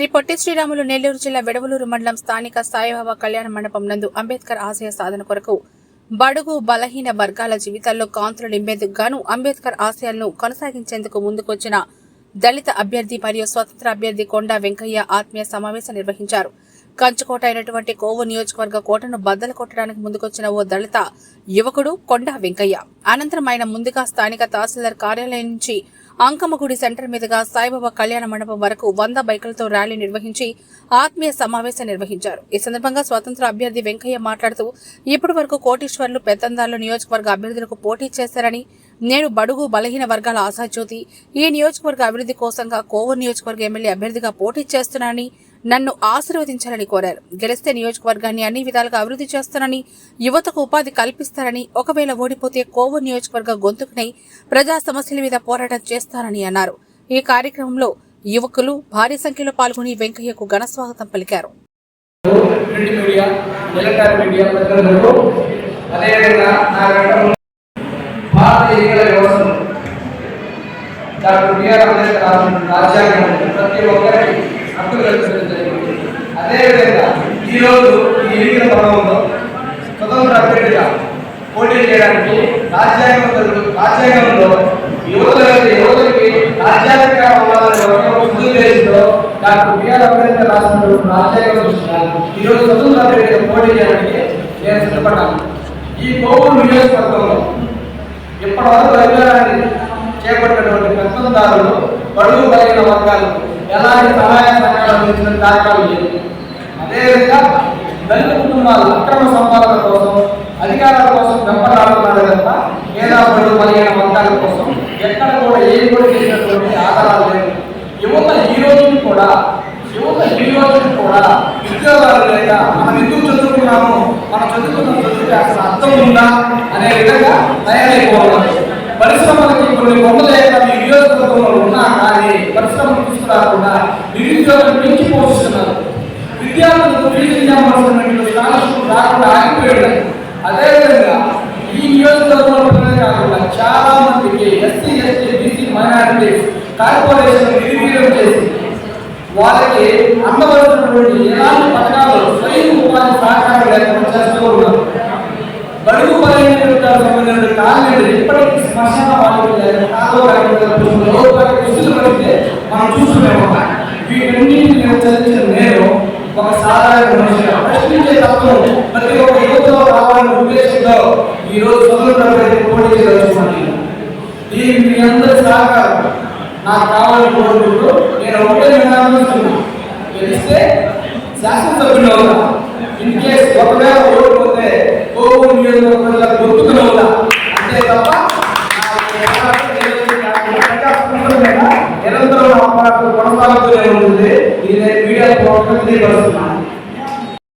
శ్రీ పొట్టి శ్రీరాములు నెల్లూరు జిల్లా వెడవలూరు మండలం స్థానిక సాయిబాబా కళ్యాణ మండపం నందు అంబేద్కర్ ఆశయ సాధన కొరకు బడుగు బలహీన వర్గాల జీవితాల్లో కాంతులు నింపేందుకు గాను అంబేద్కర్ ఆశయాలను కొనసాగించేందుకు ముందుకొచ్చిన దళిత అభ్యర్థి మరియు స్వతంత్ర అభ్యర్థి కొండా వెంకయ్య ఆత్మీయ సమావేశం నిర్వహించారు. కంచుకోట అయినటువంటి కోవు నియోజకవర్గ కోటను బద్దలు కొట్టడానికి ముందుకొచ్చిన ఓ దళిత యువకుడు కొండా వెంకయ్య. అనంతరం ఆయన ముందుగా స్థానిక తహసీల్దార్ కార్యాలయం నుంచి అంకమ్మగుడి సెంటర్ మీదుగా సాయిబాబా కళ్యాణ మండపం వరకు వంద బైకులతో ర్యాలీ నిర్వహించి ఆత్మీయ సమావేశం నిర్వహించారు. ఈ సందర్భంగా స్వతంత్ర అభ్యర్థి వెంకయ్య మాట్లాడుతూ ఇప్పటి వరకు కోటీశ్వర్లు పెత్తందారులు నియోజకవర్గ అభ్యర్థులకు పోటీ చేశారని నేను బడుగు బలహీన వర్గాల ఆశాజ్యోతి ఈ నియోజకవర్గ అభివృద్ధి కోసంగా కోవూరు నియోజకవర్గ ఎమ్మెల్యే అభ్యర్థిగా పోటీ చేస్తున్నానని నన్ను ఆశీర్వదించాలని కోరారు. గెలిస్తే నియోజకవర్గాన్ని అన్ని విధాలుగా అభివృద్ధి చేస్తానని యువతకు ఉపాధి కల్పిస్తారని ఒకవేళ ఓడిపోతే కోవూరు నియోజకవర్గ గొంతుకునై ప్రజా సమస్యల మీద పోరాటం చేస్తానని అన్నారు. ఈ కార్యక్రమంలో యువకులు భారీ సంఖ్యలో పాల్గొని వెంకయ్యకు ఘన స్వాగతం పలికారు. డాక్టర్ బిఆర్ అంబేద్కర్ రాజ్యాంగం ప్రతి ఒక్కరికి హక్కులు కల్పిస్తుంది. అదేవిధంగా ఈరోజు ఈ ఎన్నికల పర్వంలో స్వతంత్ర అభ్యర్థిగా పోటీ చేయడానికి రాజ్యాంగం రాజ్యాంగంలో యువత యువతకి రాజ్యాంగ అవ్వాలనే ఒక డాక్టర్ బిఆర్ అంబేద్కర్ రాష్ట్రంలో రాజ్యాంగం దృష్ట్యా ఈరోజు స్వతంత్ర అభ్యర్థిగా పోటీ చేయడానికి నేను సిద్ధపడ్డాను. ఈ కోవూరు నియోజకవర్గంలో ఇప్పటివరకు అధికారాన్ని చేపట్టినటువంటి పెత్తందారులు బడుగు కలిగిన వర్గాలకు ఎలాంటి సహాయ సహకారం అందించిన కార్యక్రమం లేదు అదేవిధంగా దళిత కుటుంబాలు అక్రమ సంపాదన కోసం అధికారాల కోసం వెంపడాడుతున్నారు కనుక లేదా పడు కలిగిన వర్గాల కోసం ఎక్కడ కూడా ఏం కూడా చేసినటువంటి ఆధారాలు లేవు. యువత ఈ రోజున కూడా యువత ఈ రోజున కూడా ఉద్యోగాలు లేక మనం ఎందుకు చదువుకున్నాము మనం చదువుకున్న చదువుకి అసలు అర్థం ఉందా అనే విధంగా తయారైపోవాలి. పరిశ్రమలకి కొన్ని వందల ఎకరాలు నియోజకవర్గంలో ఉన్నా కానీ పరిశ్రమలు తీసుకురాకుండా నిరుద్యోగం పెంచి పోషిస్తున్నారు. విద్యార్థులకు ఫీజు ఇవ్వాల్సినటువంటి స్కాలర్షిప్ రాకుండా ఆగిపోయాడు అదేవిధంగా ఈ నియోజకవర్గంలో పిల్లలే కాకుండా చాలా మందికి SC ST BC minorities corporation నిర్వీర్యం చేసి వాళ్ళకి అందవలసినటువంటి ఎలాంటి పథకాలు స్వయం ఉపాధి సహకారం లేకుండా చేస్తూ ఉన్నారు బడుగు బలైన వర్గాలకు సంబంధించిన కాలనీలు ఇప్పటికీ శ్మశాన వాళ్ళు లేక కాలువ ఒక సాధారణ మనిషిగా ప్రశ్నించే తత్వం ప్రతి ఒక్క యువతలో రావాలనే ఉద్దేశంతో ఈ రోజు స్వతంత్ర పోటీ చేయవచ్చున్నాను దీనికి మీ అందరి సహకారం నాకు కావాలని కోరుకుంటూ నేను ఒకటే నిర్ణయిస్తున్నా గెలిస్తే శాసనసభ్యులు అవుతా. ఇన్ కేస్ ఒకవేళ ఓడిపోతే కోవూరు నియోజకవర్గంలో గుర్తుకులు అవుతా. అంతే తప్ప నిరంతరం పోరాటం కొనసాగుతూనే ఉంటుంది. ఇదే నేను మీడియా తెలియపరుస్తున్నాను